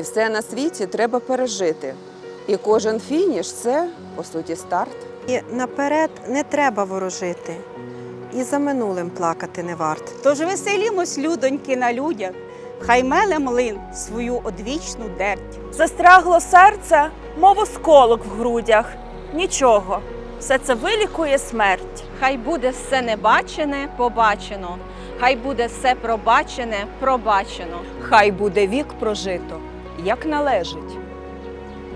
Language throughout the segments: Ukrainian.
І все на світі треба пережити. І кожен фініш це, по суті, старт. І наперед не треба ворожити, і за минулим плакати не варт. Тож веселімось, людоньки, на людях, хай меле млин свою одвічну дерть. Застрягло серце, мов осколок в грудях. Нічого, все це вилікує смерть. Хай буде все небачене побачено, хай буде все пробачене пробачено. Хай буде вік прожито, як належить.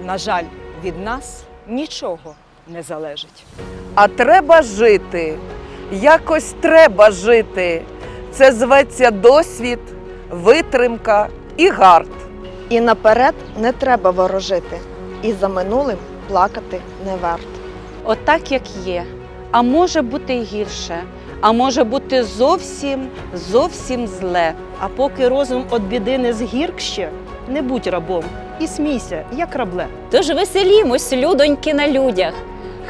На жаль, від нас нічого не залежить. А треба жити. Якось треба жити. Це зветься досвід, витримка і гард. І наперед не треба ворожити, і за минулим плакати не варт. Отак, як є. А може бути й гірше, а може бути зовсім, зовсім зле. А поки розум від біди не згірк ще, не будь рабом і смійся, як рабле. Тож веселімось, людоньки, на людях,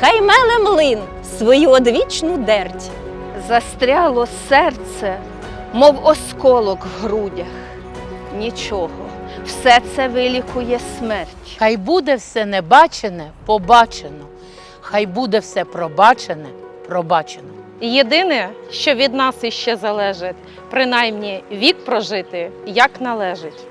хай меле млин свою одвічну дерть. Застряло серце, мов осколок в грудях. Нічого, все це вилікує смерть. Хай буде все небачене побачено, хай буде все пробачене пробачено. Єдине, що від нас іще залежить, принаймні вік прожити як належить.